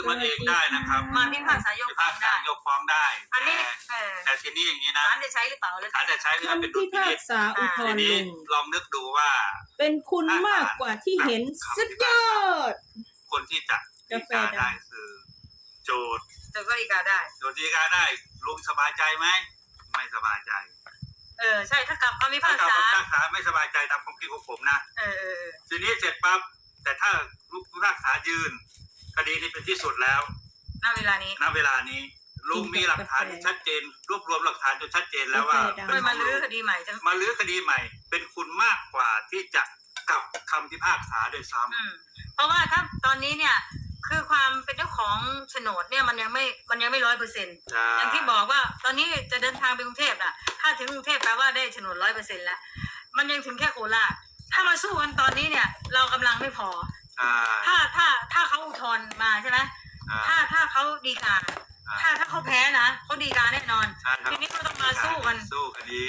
ขึ้นมาเองได้นะครับมาพิพากษายกพิฟ้พาอกงษาได้ ยกฟ้องได้อันนี้แต่เออแต่ทีนี้อย่างนี้นะศาลจะใช้หรือเปล่าแล้วศาลจะใช้เรื่องเป็นคำดุพิลพิพานิกจษาอุทธทีรณ์นี้ลงลองนึกดูว่า เป็นคุณมากกว่าที่เห็นสุดยอด คนที่จะกาแฟฎีดำได้คือโจทย์เจอก็ดีกาได้ โจทย์ฎีกาได้ลุงสบายใจไหมไม่สบายใจเออใช่ถ้ากลับคำพิถ้าพากกับษา พิพากษาไม่สบายใจตามความคิดของผมนะ เออเออเออทีนี้เสร็จปั๊บแต่ถ้าลูกพิพากษายืน คดีนี้เป็นที่สุดแล้วณเวลานี้ ณเวลานี้ลุงมีหลักฐานที่ชัดเจน รวบรวมหลักฐานจนชัดเจนแล้วว่าโอเคได้เพื่อมาลื้อคดีใหม่จังมาลื้อคดีใหม่ เป็นคุณมากกว่าที่จะกลับคำพิพากษาโดยซ้อืมเพราะว่าถ้าตอนนี้เนี่ย คือความเป็นเจ้าของโฉนดเนี่ยมันยังไม่มันยังไม่ร้อยเปอร์เซ็นต์ำใช่อย่างที่บอกว่าตอนนี้จะเดินทางไปกรุงเทพน่ะ ถ้าถึงกรุงเทพแปลว่าได้โฉนดร้อยเปอร์เซ็นต์แล้ว มันยังถึงแค่โคราชถ้ามาสู้กันตอนนี้เนี่ย เรากำลังไม่พอใช่ ถ้าถ้าถ้าเขาอุทธรณ์มาใช่ไหมถ้าถ้าเขาดีกาถ้าถ้าเขาแพ้นะเขาดีกาแน่นอนใช่ครับทีนี้ก็ต้องมาสู้กันสู้คดี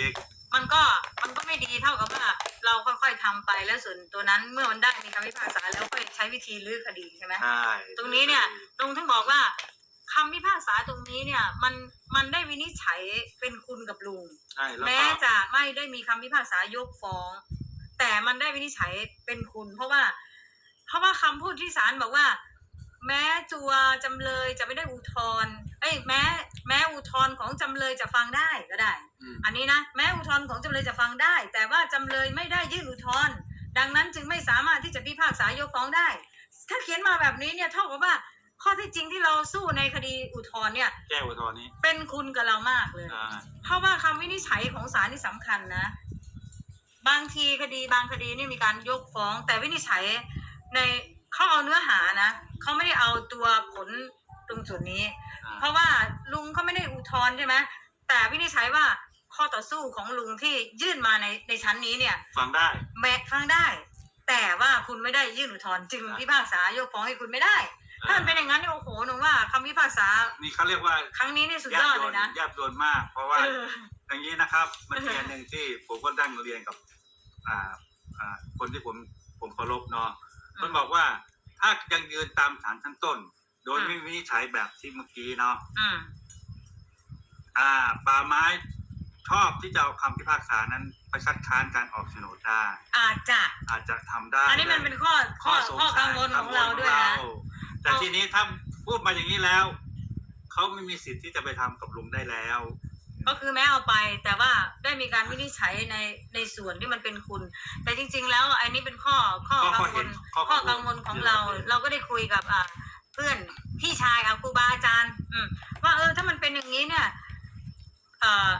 มันก็มันก็ไม่ดีเท่ากับว่า เราค่อยๆทำไปแล้วส่วนตัวนั้นเมื่อมันได้มีคำพิพากษาแล้วค่อยใช้วิธีลื้อคดีใช่ไหมใช่ตรงนี้เนี่ยลุงถึงบอกว่าคำพิพากษาตรงนี้เนี่ย มันมันได้วินิจฉัยเป็นคุณกับลุงใช่แล้วแม้ก็จะไม่ได้มีคำพิพากษายกฟ้อง แต่มันได้วินิจฉัยเป็นคุณ เพราะว่า เพราะว่าคำพูดที่ศาลบอกว่า แม้จัวจำเลยจะไม่ได้อุทธรณ์เอ้ยแม้ แม้อุทธรณ์ของจำเลยจะฟังได้ก็ได้อืมอันนี้นะแม้อุทธรณ์ของจำเลยจะฟังได้ แต่ว่าจำเลยไม่ได้ยื่นอุทธรณ์ดังนั้นจึงไม่สามารถที่จะพิพากษายกฟ้องได้ ถ้าเขียนมาแบบนี้เนี่ยเท่ากับว่าข้อเที่จริงที่เราสู้ในคดีอุทธรณ์เนี่ยแก้อุทธรณ์นี้ เป็นคุณกับเรามากเลยใช่เพราะว่าคำวินิจฉัยของศาลนี่สำคัญนะ บางทีคดีบางคดีนี่มีการยกฟ้อง แต่วินิจฉัย ในเขาเอาเนื้อหานะเขาไม่ได้เอาตัวผลตรงส่วนนี้ เพราะว่าลุงเขาไม่ได้อุทธรณ์ใช่ไหมแต่วินิจฉัยว่าข้อต่อสู้ของลุงที่ยื่นมาในในชั้นนี้เนี่ย ฟังได้ แม้ฟังได้ แต่ว่าคุณไม่ได้ยื่นอุทธรณ์จึงครับพิพากษายกฟ้องให้คุณไม่ได้ ถ้ามันเป็นอย่างนั้นเนี่ยโอ้โหหนูว่าคำพิพากษา นี่เขาเรียกว่าครั้งนี้นี่สุดยยาอดบโยเลนยนะยาบโยนมาก เพราะว่าเอออย่างนี้นะครับ มันเป็นอันหนึ่งที่ผมก็ดั้งเรียนกับ อ่าอ่าคนที่ผมผมเคารพเนาะ มันบอกว่า ถ้ายังยืนตามฐานชั้นต้น โดยอืมไม่วินิจฉัยแบบที่เมื่อกี้เนาะอืมอ่า ป่าไม้ชอบที่จะเอาคำพิพากษานั้นไปคัดค้านการออกโฉนดได้ อาจจะ อาจจะทำได้อันนี้มันเป็นข้อข้อสงข้อสักังวลของเราด้วยนะกังวลของเราแต่ทีนี้ถ้าพูดมาอย่างนี้แล้ว เขาไม่มีสิทธิ์ที่จะไปทำกับลุงได้แล้ว ก็คือแม้เอาไปแต่ว่าได้มีการวินิจฉัยในในส่วนที่มันเป็นคุณ แต่จริง ๆ แล้วอันนี้เป็นข้อข้อข้อกังวเห็ลนข้อกังวลข้อกังวลของเรา เราก็ได้คุยกับอ่าเพื่อนพี่ชายอะครูบาอาจารย์ อืมว่าเออถ้ามันเป็นอย่างนี้เนี่ยเอ่อ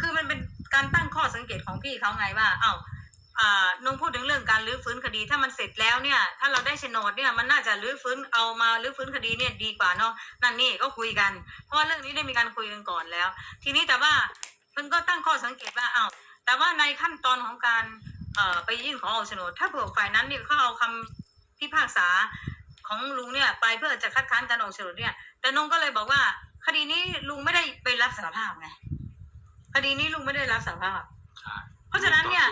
คือมันเป็นการตั้งข้อสังเกตของพี่เขาไงว่า เอ้า นุ่งพูดถึงเรื่องการรื้อฟื้นคดี ถ้ามันเสร็จแล้วเนี่ย ถ้าเราได้โฉนดเนี่ยมันน่าจะรื้อฟื้นเอามารื้อฟื้นคดีเนี่ยดีกว่าเนาะนั่นนี่ก็คุยกัน เพราะว่าเรื่องนี้ได้มีการคุยกันก่อนแล้ว ทีนี้แต่ว่าเพิ่นก็ตั้งข้อสังเกตว่าเอ้าแต่ว่าในขั้นตอนของการไปยื่นขอออกโฉนด ถ้าเผื่อฝ่ายนั้นเนี่ยเขาเอาคำพิพากษาของลุงเนี่ยไปเพื่อจะคัดค้านการออกโฉนดเนี่ย แต่นงก็เลยบอกว่า คดีนี้ลุงไม่ได้ไปรับสารภาพไงคดีนี้ลุงไม่ได้รับสารภาพ เพราะฉะนั้นเนี่ย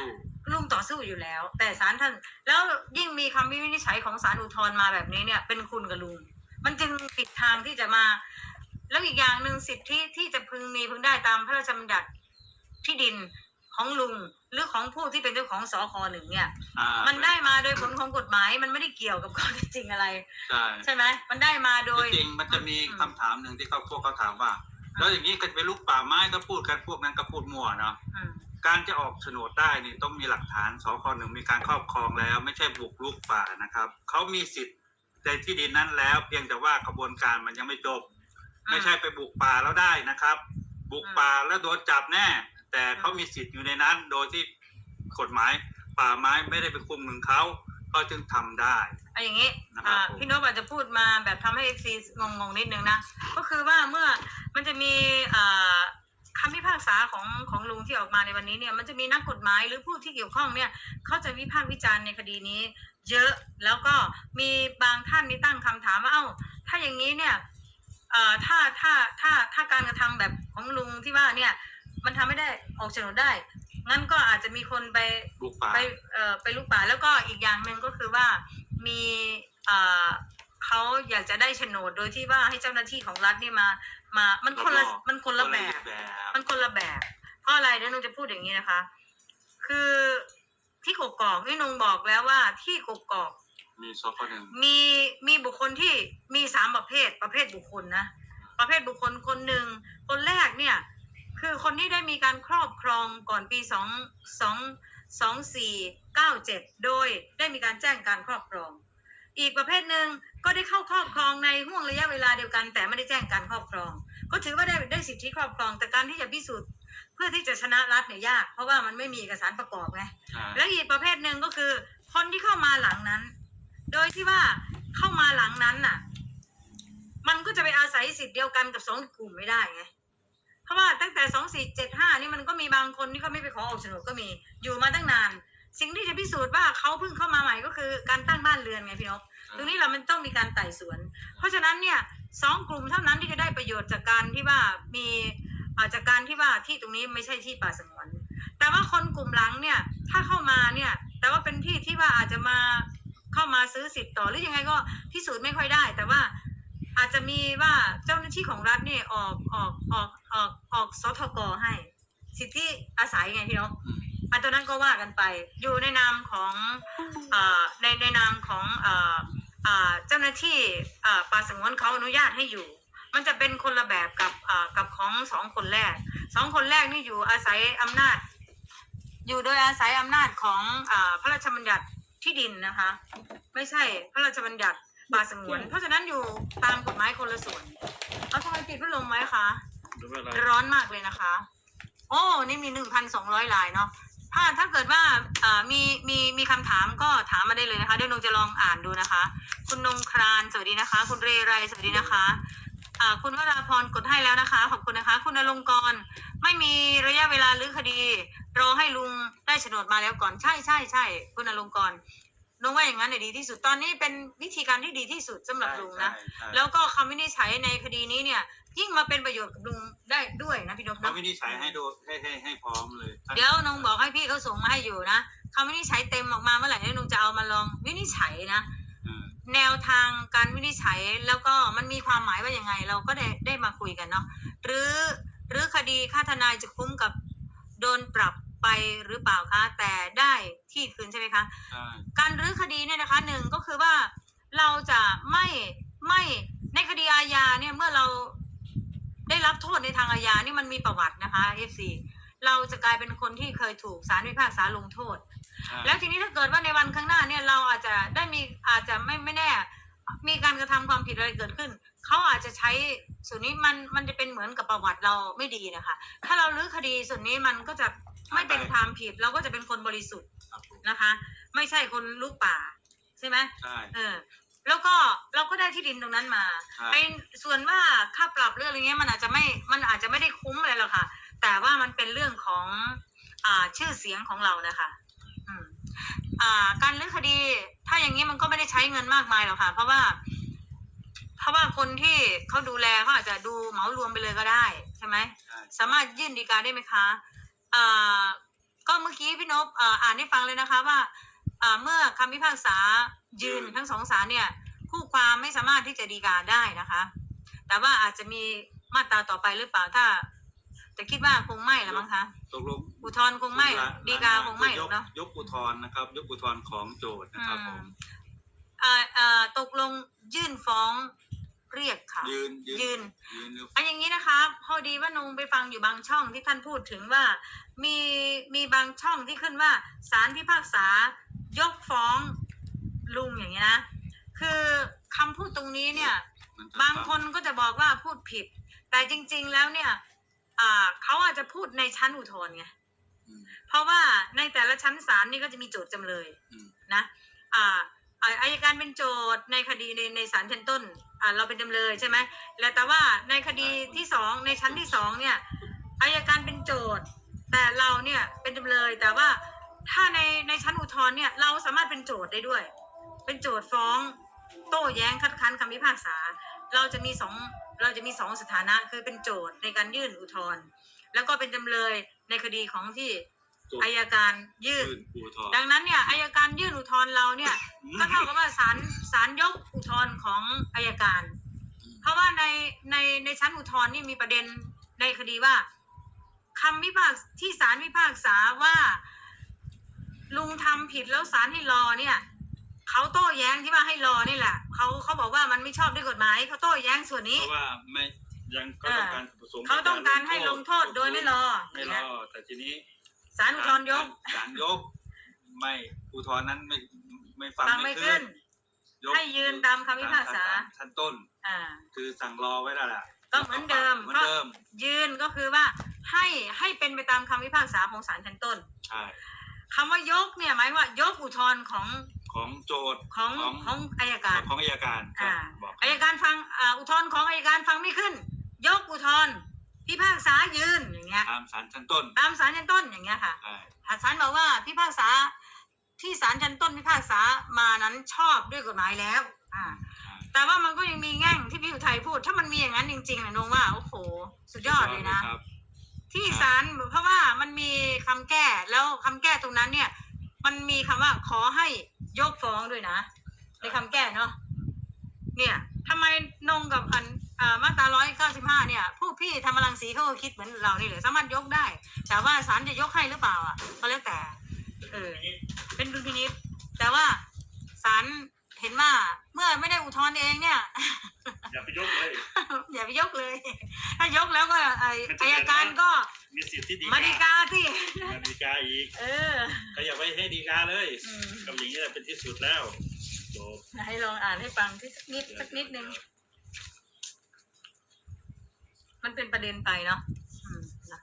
ลุงต่อสู้อยู่แล้ว แต่ศาลท่าน แล้วยิ่งมีคำวินิจฉัยของศาลอุทธรณ์มาแบบนี้เนี่ย เป็นคุณกับลุง มันจึงปิดทางที่จะมา แล้วอีกอย่างหนึ่งสิทธิที่จะพึงมีพึงได้ตามพระราชบัญญัติที่ดินของลุงหรือของผู้ที่เป็นเจ้าของสคหนึ่งเนี่ย อ่ามันได้มาโดยผลของกฎหมาย มันไม่ได้เกี่ยวกับข้อเท็จจริงอะไร ใช่ใช่ไหมมันได้มาโดย จริงๆมันจะมีอืมคำถามหนึ่งที่เขาพวกเขาถามว่า แล้วอย่างนี้ก็จะไปลุกป่าไม้ก็พูดกันพวกนั้นก็พูดมั่วเนาะ อืม การจะออกโฉนดได้นี่ต้องมีหลักฐานสคหนึ่งมีการครอบครองแล้ว ไม่ใช่บุกรุกป่านะครับเขามีสิทธิ์ในที่ดินนั้นแล้ว เพียงแต่ว่ากระบวนการมันยังไม่จบ ไม่ใช่ไปบุกป่าแล้วได้นะครับ บุกป่าแล้วโดนจับแน่ แต่เขามีสิทธิ์อยู่ในนั้น โดยที่กฎหมายป่าไม้ไม่ได้ไปคุมหนึ่งเขาก็จึงทำได้เอาอย่างนี้นะครับอ่าผมพี่นพอาจจะพูดมาแบบทำให้เอฟซีงงๆนิดนึงนะก็คือว่าเมื่อมันจะมีอ่า คำพิพากษาของของลุงที่ออกมาในวันนี้เนี่ยมันจะมีนักกฎหมายหรือผู้ที่เกี่ยวข้องเนี่ยเขาจะวิพากษ์วิจารณ์ในคดีนี้ เยอะแล้วก็มีบางท่านนี่ตั้งคำถามว่าเอ้าถ้าอย่างนี้เนี่ยเอ่อถ้าถ้าถ้าถ้าการกระทำแบบของลุงที่ว่าเนี่ยมันทำไม่ได้ออกโฉนดได้ งั้นก็อาจจะมีคนไปบุกป่าไปเอ่อไปลูกป่าแล้วก็อีกอย่างหนึ่งก็คือว่ามีเอ่อเขาอยากจะได้โฉนดโดยที่ว่าให้เจ้าหน้าที่ของรัฐนี่มามามันคนละรอบๆมันคนละแบบ แบบ มันคนละแบบ เพราะอะไรเดี๋ยวนุงจะพูดอย่างนี้นะคะ คือที่กกอกนี่นุงบอกแล้วว่าที่กกอก มีสคหนึ่งมีมีบุคคลที่มีสามประเภทประเภทบุคคลนะประเภทบุคคลคนหนึ่งคนแรกเนี่ย คือคนที่ได้มีการครอบครองก่อนปีสองสองสองสี่เก้าเจ็ดโดยได้มีการแจ้งการครอบครอง อีกประเภทหนึ่งก็ได้เข้าครอบครองในห่วงระยะเวลาเดียวกัน แต่ไม่ได้แจ้งการครอบครอง ก็ถือว่าได้ได้สิทธิครอบครองแต่การที่จะพิสูจน์ เพื่อที่จะชนะรัฐเนี่ยยาก เพราะว่ามันไม่มีเอกสารประกอบไงใช่แล้วอีกประเภทหนึ่งก็คือ คนที่เข้ามาหลังนั้น โดยที่ว่าเข้ามาหลังนั้นน่ะ มันก็จะไปอาศัยสิทธิ์เดียวกันกับสองกลุ่มไม่ได้ไงเพราะว่าตั้งแต่สองสี่เจ็ดห้านี่มันก็มีบางคนที่เขาไม่ไปขอออกโฉนดก็มีอยู่มาตั้งนาน สิ่งที่จะพิสูจน์ว่าเขาเพิ่งเข้ามาใหม่ก็คือการตั้งบ้านเรือนไงพี่นกตรงนี้เรามันต้องมีการไต่สวน เพราะฉะนั้นเนี่ยสองกลุ่มเท่านั้นที่จะได้ประโยชน์จากการที่ว่ามีอา จากการที่ว่าที่ตรงนี้ไม่ใช่ที่ป่าสงวนแต่ว่าคนกลุ่มหลังเนี่ย ถ้าเข้ามาเนี่ย แต่ว่าเป็นที่ที่ว่าอาจจะมาเข้ามาซื้อสิทธิ์ต่อหรือยังไงก็พิสูจน์ไม่ค่อยได้ แต่ว่าอาจจะมีว่าเจ้าหน้าที่ของรัฐเนี่ยออกออกออกออกออกสทกให้ สิทธิอาศัยไงพี่นกอืมอันตัวนั้นก็ว่ากันไป อยู่ในนามของเอ่อในในนามของเอ่อเอ่อเจ้าหน้าที่เอ่อป่าสงวนเขาอนุญาตให้อยู่ มันจะเป็นคนละแบบกับเอ่อกับของสองคนแรกสองคนแรกนี่อยู่อาศัยอำนาจ อยู่โดยอาศัยอำนาจของเอ่อพระราชบัญญัติที่ดินนะคะ ไม่ใช่พระราชบัญญัติป่าสงวน เพราะฉะนั้นอยู่ตามกฎหมายคนละส่วนเอาทำไมติดพัดลมไว้คะดูว่าอะไรร้อนมากเลยนะคะ โอ้นี่มีหนึ่งพันสองร้อยลายเนาะถ้าถ้าเกิดว่าอ่ามีมีมีคำถามก็ถามมาได้เลยนะคะเดี๋ยวนงจะลองอ่านดูนะคะ คุณนงครานสวัสดีนะคะ คุณเรไรสวัสดีนะคะ อ่าคุณวราพรกดให้แล้วนะคะ ขอบคุณนะคะ คุณอลงกรณ์ไม่มีระยะเวลาหรือคดี รอให้ลุงได้โฉนดมาแล้วก่อน ใช่ใช่ใช่คุณอลงกรณ์นงว่าอย่างนั้นเนี่ยดีที่สุด ตอนนี้เป็นวิธีการที่ดีที่สุดสำหรับลุงนะใช่ใช่แล้วก็คำวินิจฉัยในคดีนี้เนี่ย ยิ่งมาเป็นประโยชน์กับลุงได้ด้วยนะพี่นกเขานะวินิจฉัยให้ดูให้ให้ให้พร้อมเลย เดี๋ยวนงบอกให้พี่เขาส่งมาให้อยู่นะคำวินิจฉัยเต็มออกมาเมื่อไหร่เนี่ยนงจะเอามาลองวินิจฉัยนะอืม แนวทางการวินิจฉัยแล้วก็มันมีความหมายว่ายังไง เราก็ได้ได้มาคุยกันเนาะหรือหรือคดีค่าทนายจะคุ้มกับโดนปรับไปหรือเปล่าคะแต่ได้ที่คืนใช่ไหมคะใช่การรื้อคดีเนี่ยนะคะหนึ่งก็คือว่าเราจะไม่ไม่ในคดีอาญาเนี่ยเมื่อเราได้รับโทษในทางอาญานี่มันมีประวัตินะคะ FC เราจะกลายเป็นคนที่เคยถูกศาลพิพากษาลงโทษใช่ แล้วทีนี้ถ้าเกิดว่าในวันข้างหน้าเนี่ยเราอาจจะได้มีอาจจะไม่ไม่แน่ มีการกระทำความผิดอะไรเกิดขึ้น เขาอาจจะใช้ส่วนนี้มันมันจะเป็นเหมือนกับประวัติเราไม่ดีนะคะ ถ้าเราลื้อคดีส่วนนี้มันก็จะไม่เป็นความผิดเราก็จะเป็นคนบริสุทธิ์ครับผมนะคะ ไม่ใช่คนลูกป่าใช่ไหมใช่เออแล้วก็เราก็ได้ที่ดินตรงนั้นมาใช่ไอ้ส่วนว่าค่าปรับเรื่องอะไรเงี้ยมันอาจจะไม่มันอาจจะไม่ได้คุ้มอะไรหรอกค่ะ แต่ว่ามันเป็นเรื่องของอ่าชื่อเสียงของเรานะคะอืม อ่า การลื้อคดี ถ้าอย่างนี้มันก็ไม่ได้ใช้เงินมากมายหรอกค่ะ เพราะว่า เพราะว่าคนที่เขาดูแลเขาอาจจะดูเหมารวมไปเลยก็ได้ใช่ไหมใช่สามารถยื่นดีกาได้ไหมคะอ่าก็เมื่อกี้พี่นพอ่าอ่านให้ฟังเลยนะคะว่าอ่าเมื่อคำพิพากษายืนทั้งสองศาลเนี่ย คู่ความไม่สามารถที่จะดีกาได้นะคะ แต่ว่าอาจจะมีมาตราต่อไปหรือเปล่าถ้า แต่คิดว่าคงไม่ละมั้งคะตกลง อุทธรณ์คงไม่หรอกดีกาคงไม่หรอกเนาะ ยกอุทธรณ์นะครับ ยกอุทธรณ์ของโจทย์นะครับผม อ่าอ่าตกลงยื่นฟ้องเรียกค่ะยืนยืนยืน ยืนหรืออันอย่างนี้นะคะพอดีว่านงไปฟังอยู่บางช่องที่ท่านพูดถึงว่า มีมีบางช่องที่ขึ้นว่าศาลพิพากษายกฟ้องลุงอย่างนี้ยนะ คือคำพูดตรงนี้เนี่ย มันจะบางคนก็จะบอกว่าพูดผิด แต่จริง ๆ แล้วเนี่ย อ่าเขาอาจจะพูดในชั้นอุทธรณ์ไงอืมเพ ราะว่าในแต่ละชั้นศาลนี่ก็จะมีโจทย์จำเลยอืมนะอ่าอ่าอายการเป็นโจทย์ในคดีในในศาลชั้นต้นอ่าเราเป็นจำเลยใช่ไหมแล้วแต่ว่าในคดีที่สองในชั้นที่สองเนี่ยอายการเป็นโจทย์ แต่เราเนี่ยเป็นจำเลยแต่ว่าถ้าในในชั้นอุทธรณ์เนี่ยเราสามารถเป็นโจทย์ได้ด้วย เป็นโจทย์ฟ้อง โต้แย้งคัดค้านคำพิพากษา เราจะมีสองเราจะมีสองสถานะคือเป็นโจทย์ในการยื่นอุทธรณ์แล้วก็เป็นจำเลยในคดีของที่โจท อายการยื่นยื่น อุทธรณ์ดังนั้นเนี่ยอายการยื่นอุทธรณ์เราเนี่ยก็เท่ากับว่าศาลศาลยกอุทธรณ์ของอายการ เพราะว่าในในในชั้นอุทธรณ์นี่มีประเด็นในคดีว่าคำวิพากษ์ที่ศาลพิพากษาว่า ลุงทำผิดแล้วศาลให้รอเนี่ยเขาโต้แย้งที่ว่าให้รอนี่แหละเขาเขาบอกว่ามันไม่ชอบด้วยกฎหมายเขาโต้แย้งส่วนนี้ เพราะว่าไม่ยังก็ต้องการประสงค์เขาต้องการให้ลงโทษโดยไม่รอไม่รอแต่ทีนี้ ศาลอุทธรณ์ยก ศาลยก ไม่อุทธรณ์นั้นไม่ไม่ฟังฟังไม่ขึ้นยกให้ยืนตามคำพิพากษา ชั้นต้น อ่า คือสั่งรอไว้แล้วล่ะก็เหมือนเดิม เหมือนเดิมยืนก็คือว่าให้ให้เป็นไปตามคำพิพากษาของศาลชั้นต้นใช่คำว่ายกเนี่ยหมายว่ายกอุทธรณ์ของของโจทย์ของของของอายการ ของอัยการครับอ่า บอก อายการฟังอ่าอุทธรณ์ของอายการฟังไม่ขึ้น ยกอุทธรณ์ พิพากษายืนอย่างเงี้ย ตามศาลชั้นต้นตามศาลชั้นต้นอย่างเงี้ยค่ะใช่ศาลบอกว่าพิพากษาที่ศาลชั้นต้นพิพากษามานั้นชอบด้วยกฎหมายแล้ว อ่า ใช่แต่ว่ามันก็ยังมีแง่งที่พี่อุทัยพูด ถ้ามันมีอย่างนั้นจริงๆนะนงว่าโอ้โห สุดยอดเลยนะ ครับ ที่ศาลเพราะว่ามันมีคำแก้แล้วคำแก้ตรงนั้นเนี่ย มันมีคำว่าขอให้ยกฟ้องด้วยนะ ในคำแก้เนาะเนี่ยทำไมนงกับอันอ่า มาตราร้อยเก้าสิบห้าเนี่ยพวกพี่ธรรมรังสีเขาก็คิดเหมือนเรานี่เลยสามารถยกได้ แต่ว่าศาลจะยกให้หรือเปล่าอะก็แล้วแต่เออเป็นดุลพินิจแต่ว่าศาลเห็นว่าเมื่อไม่ได้อุทธรณ์เองเนี่ย อย่าไปยกเลยอย่าไปยกเลย ถ้ายกแล้วก็ไอ้อายการก็มีสิทธิ์ที่ดีมาดีกาที่มาดีกาอีก เออก็อย่าไปให้ดีกาเลยอืมกับอย่างนี้แหละเป็นที่สุดแล้วจบให้ลองอ่านให้ฟังที่สักนิดสักนิดนึง มันเป็นประเด็นไปเนาะอืมนะ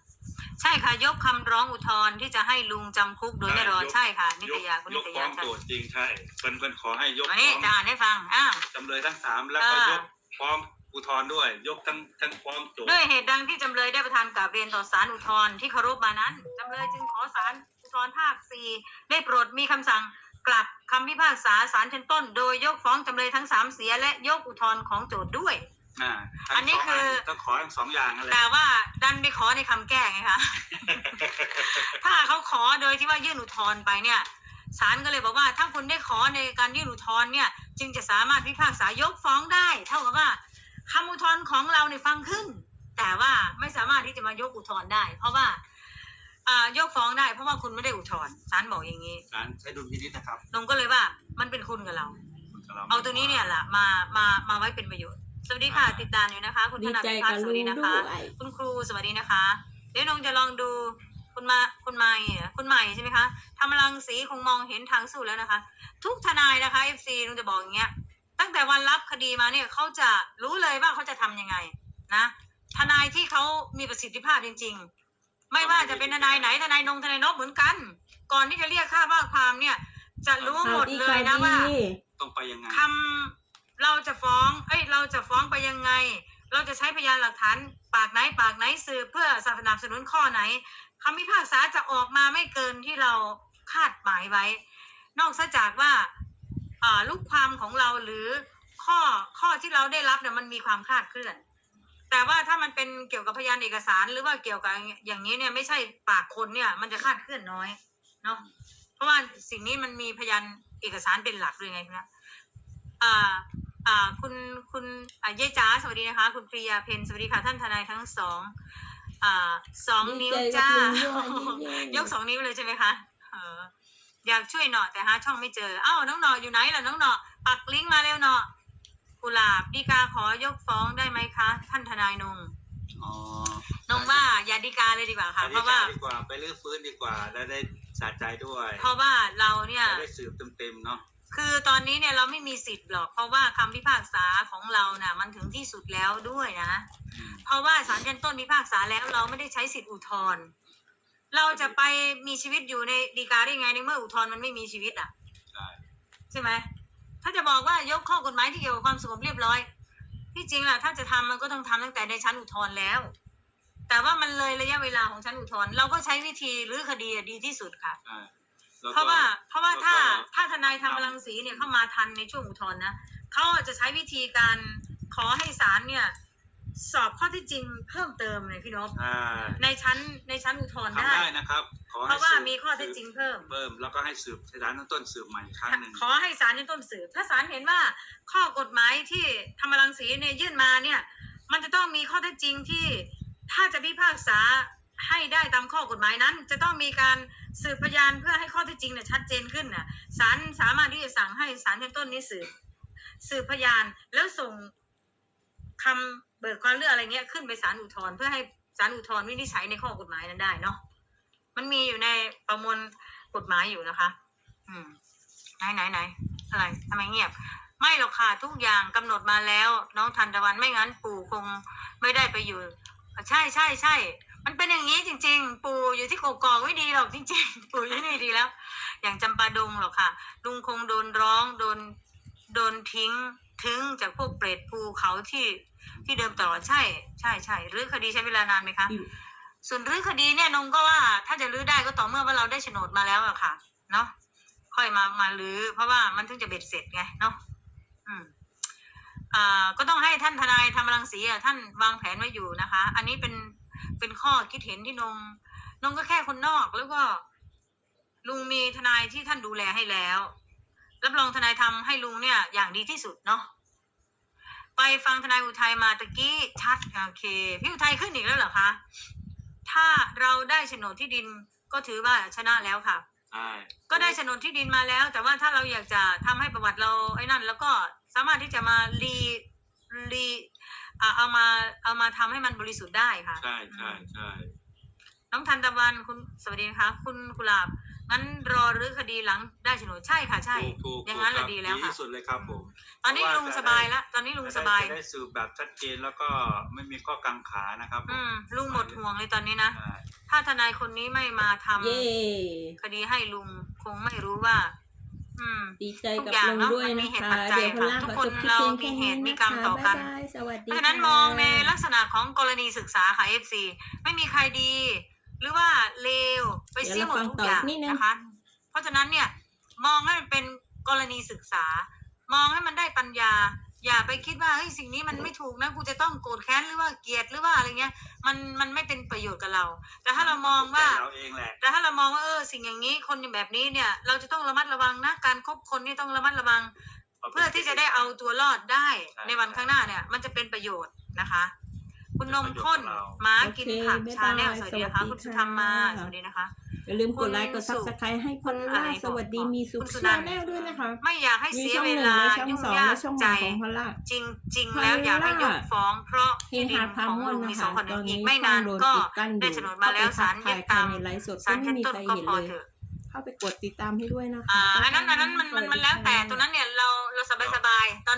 ใช่ค่ะ ยกคำร้องอุทธรณ์ที่จะให้ลุงจำคุกโดยไม่รอ ใช่ค่ะ นิตยาคุณยนิกตฟ้ยาองใช่โจทย์จริงใช่เพิ่นเพิ่นขอให้ยกอันฟ้นี้องจะอ่านให้ฟังอ้าว จำเลยทั้งสามแล้วก็อ่าย ยกฟ้องอุทธรณ์ด้วย ยกทั้งทั้งฟ้องโจทด้วยย์เหตุดังที่จำเลยได้ประทานกราบเรียนต่อศาลอุทธรณ์ที่เคารพมานั้นจำเลยจึงขอศาลอุทธรณ์ภาคสี่ได้โปรดมีคำสั่งกลับคำพิพากษาศาลชั้นต้น โดยยกฟ้องจำเลยทั้งสามเสียและยกอุทธรณ์ของโจทย์ด้วย อ่าทั้งอันนี้สงคือ ต้องขอทั้งสองอย่างนั่นแหละแต่ว่าดันไปขอในคำแก้ไงคะ ถ้าเขาขอโดยที่ว่ายื่นอุทธรณ์ไปเนี่ยศาลก็เลยบอกว่าถ้าคุณได้ขอในการยื่นอุทธรณ์เนี่ย จึงจะสามารถพิพากษายกฟ้องได้ เท่ากับว่าคำอุทธรณ์ของเราเนี่ยฟังขึ้น แต่ว่าไม่สามารถที่จะมายกอุทธรณ์ได้ เพราะว่าอ่ายกฟ้องได้ เพราะว่าคุณไม่ได้อุทธรณ์ศาลบอกอย่างนี้ศาลใช้ดุลพินิจนะครับนงก็เลยว่ามันเป็นคุณกับเรากับรเอาตัวนี้เนี่ยแหละมามามาไว้เป็นประโยชน์ สวัสดีค่ะ ติดตามอยู่นะคะ คุณธดีนาใจพิพัฒกับน์สลุวัสงดีนะด้คะวยคุณครูสวัสดีนะคะเดี๋ยวนงจะลองดูคุณมาคุณใหม่อะคุณใหม่ใช่ไหมคะทำรังสีคงมองเห็นทางสู้แล้วนะคะ ทุกทนายนะคะ FC นงจะบอกอย่างเงี้ย ตั้งแต่วันรับคดีมาเนี่ยเขาจะรู้เลยว่าเขาจะทำยังไงนะทนายที่เขามีประสิทธิภาพจริง ๆ ไม่ว่าจะเป็นทนายไหนทนายนงทนายนกเหมือนกัน ก่อนที่จะเรียกค่าว่าความเนี่ย จะรู้หมดเลยนะว่าต้องไปยังไงคำ เราจะฟ้อง เอ้ย เราจะฟ้องไปยังไง เราจะใช้พยานหลักฐาน ปากไหนปากไหนสืบเพื่อสนับสนุนข้อไหนคำพิพากษาจะออกมาไม่เกินที่เราคาดหมายไว้ นอกจากว่าลูกความของเราหรือข้อข้อที่เราได้รับเนี่ยมันมีความคลาดเคลื่อน แต่ว่าถ้ามันเป็นเกี่ยวกับพยานเอกสารหรือว่าเกี่ยวกับอย่างนี้เนี่ยไม่ใช่ปากคนเนี่ย มันจะคลาดเคลื่อนน้อยเนาะเพราะว่าสิ่งนี้มันมีพยานเอกสารเป็นหลักด้วยไงครับอ่าอ่า คุณคุณอ่าเยจ้าสวัสดีนะคะ คุณปริยาเพนสวัสดีค่ะท่านทนายทั้งสองอ่าสองดีนิ้วใจกับจ้าลุงด้วยยกสองนิ้วเลยใช่ไหมคะเอออยากช่วยหนอแต่หาช่องไม่เจอเอ้าน้องหนออยู่ไหนล่ะน้องหนอปักลิงก์มาเร็วหนอกุหลาบดีกาขอยกฟ้องได้ไหมคะ ท่านทนายนงอ๋อนงว่าอย่าดีกาเลยดีกว่าค่ะไปเพราะว่าดีกว่าไปลื้อฟื้นดีกว่าแล้วได้สะใจด้วย เพราะว่าเราเนี่ยได้สืบเต็มๆเนาะ คือตอนนี้เนี่ยเราไม่มีสิทธิ์หรอก เพราะว่าคำพิพากษาของเราน่ะมันถึงที่สุดแล้วด้วยนะอืมเพราะว่าศาลชั้นต้นพิพากษาแล้วเราไม่ได้ใช้สิทธิอุทธรณ์เราจะไปมีชีวิตอยู่ในดีกาได้ไงในเมื่ออุทธรณ์มันไม่มีชีวิตอะใช่ใช่ไหมถ้าจะบอกว่ายกข้อกฎหมายที่เกี่ยวกับความสงบเรียบร้อย ที่จริงล่ะถ้าจะทำมันก็ต้องทำตั้งแต่ในชั้นอุทธรณ์แล้ว แต่ว่ามันเลยระยะเวลาของชั้นอุทธรณ์เราก็ใช้วิธีรื้อคดีอะดีที่สุดค่ะใช่ แล้วเพราะก็ว่าเพราะว่าถ้าแล้วก็ถ้าทนายทำพลังสีเนี่ยเข้ามาทันในช่วงอุทธรณ์นะเขาจะใช้วิธีการขอให้ศาลเนี่ยสอบข้อที่จริงเพิ่มเติมเลยพี่นพอ่าในชั้นในชั้นอุทธรณ์ทำได้ได้นะครับ ขอเพให้ราะว่าสืบมีข้อเท็จจริงเพิ่ม เพิ่มแล้วก็ให้สืบศาลชั้นต้นสืบใหม่อีกครั้งหนึ่ง ขอให้ศาลชั้นต้นสืบถ้าศาลเห็นว่าข้อกฎหมายที่ธรรมรังสีเนี่ยยื่นมาเนี่ย มันจะต้องมีข้อเท็จจริงที่ถ้าจะพิพากษา ให้ได้ตามข้อกฎหมายนั้น จะต้องมีการสืบพยานเพื่อให้ข้อเท็จจริงเนี่ยชัดเจนขึ้นน่ะศาลสามารถที่จะสั่งให้ศาลชั้นต้นนี้สืบสืบพยานแล้วส่งคำเบิกความเรื่องอะไรเงี้ยขึ้นไปศาลอุทธรณ์เพื่อให้ศาลอุทธรณ์วินิจฉัยในข้อกฎหมายนั้นได้เนาะมันมีอยู่ในประมวลกฎหมายอยู่นะคะ อืมไหนไหนไหนอะไรทำไมเงียบ ไม่หรอกค่ะทุกอย่างกำหนดมาแล้ว น้องทันตะวันไม่งั้นปู่คงไม่ได้ไปอยู่ ใช่ใช่ใช่ มันเป็นอย่างนี้จริง ๆ ปู่อยู่ที่กกอกไม่ดีหรอกจริง ๆ ปู่อยู่ที่นี่ดีแล้ว อย่างจำปาดงหรอกค่ะ ลุงคงโดนร้องโดนโดนทิ้งทิ้งจากพวกเปรตภูเขาที่ที่เดิมตลอดใช่ ใช่ใช่หรือคดีใช้เวลานานไหมคะอยู่ส่วนรื้อคดีเนี่ยนงก็ว่า ถ้าจะรื้อได้ก็ต่อเมื่อว่าเราได้โฉนดมาแล้วอะค่ะ เนาะค่อยมามารื้อเพราะว่ามันถึงจะเบ็ดเสร็จไงเนาะอืมอ่าก็ต้องให้ท่านทนายธรรมรังสีอะท่านวางแผนไว้อยู่นะคะ อันนี้เป็น เป็นข้อคิดเห็นที่นงนงก็แค่คนนอกแล้วก็ ลุงมีทนายที่ท่านดูแลให้แล้วรับรองทนายทำให้ลุงเนี่ย อย่างดีที่สุดเนาะไปฟังทนายอุทัยมาตะกี้ชัดโอเคพี่อุทัยขึ้นอีกแล้วเหรอคะถ้าเราได้โฉนดที่ดินก็ถือว่าชนะแล้วค่ะใช่ก็ได้โฉนดที่ดินมาแล้ว แต่ว่าถ้าเราอยากจะทำให้ประวัติเราไอ้นั่น แล้วก็สามารถที่จะมารีรี อ่าเอามาเอามาทำให้มันบริสุทธิ์ได้ค่ะ ใช่ใช่ใช่น้องทันตะวันคุณสวัสดีนะคะคุณกุหลาบงั้นรอรื้อคดีหลังได้โฉนดใช่ค่ะใช่ ถูกถูกอย่างนั้นแหละถูกดีแล้วดีค่ะ ที่สุดเลยครับผม ตอนนี้ลุงสบายแล้วตอนนี้ลุงสบาย จะได้สืบแบบชัดเจนแล้วก็ไม่มีข้อกังขานะครับผมอืมลุงหมดห่วงเลยตอนนี้นะ ใช่ถ้าทนายคนนี้ไม่มาทำเย่ คดีให้ลุงคงไม่รู้ว่า อืม ดีใจทุกกับอย่างลุงเนอะด้วยมันมีนะเหตุคะปัจจัยเดี๋ยวพลาค่ะขทุกอคนจบคลิปเพียงเรามีแค่เหตุมีนี้กรนะรมคะต่อกับ๊านยบายสวัสเพดีราะฉะนั้นค่มองในลักษณะของกรณีศึกษาค่ะ FC ไม่มีใครดี หรือว่าเลวไปเดี๋ยวเสียเราหมดฟังทุกต่ออย่างนิดนึงนะคะ เพราะฉะนั้นเนี่ยมองให้มันเป็นกรณีศึกษา มองให้มันได้ปัญญา อย่าไปคิดว่าเฮ้ยสิ่งนี้มันไม่ถูกนะกูจะต้องโกรธแค้นหรือว่าเกลียดหรือว่าอะไรเงี้ย มันมันไม่เป็นประโยชน์กับเรา แต่ถ้าเรามองว่าแต่เราเองแหละแต่ถ้าเรามองว่าเออสิ่งอย่างนี้คนอย่างแบบนี้เนี่ย เราจะต้องระมัดระวังนะการคบคนนี่ต้องระมัดระวัง เพื่อที่จะได้เอาตัวรอดได้ในวันข้างหน้าเนี่ย มันจะเป็นประโยชน์นะคะ คุณนมข้นหมากินผักชาแนลสวัสดีนะคะคุณสุธรรมมาสวัสดีนะคะ อย่าลืมกดไลค์กดคุณสุซับสไครต์ให้พอลล่าอะไรสวัสดีบอกมีสุขคุณสุนัชานท์แนลด้วยนะคะ ไม่อยากให้มีเสียช่องเวหนึ่งลาและช่องยุ่งสองยาและกช่องใจใหม่ของพอลล่าจริงจริงๆแล้วอยากให้ยกฟ้องเพราะเฮที่ดิฮานพาของม่วนลุงนะมีสอคะงคนตอนอีนี้กไม่ช่นาองนโดนก็ปิดกั้นอได้ยู่โฉนดมาแล้วศาลยึดตามในไลฟ์สดศาก็ลไม่ชั้นมีต้นใครก็เห็นพอเลยเถอะเข้าไปกดติดตามให้ด้วยนะคะอ่าอันนั้นอันนั้นมันมันมันแล้วแต่ตรงนั้นเนี่ยเราเราสบายสบายๆตอน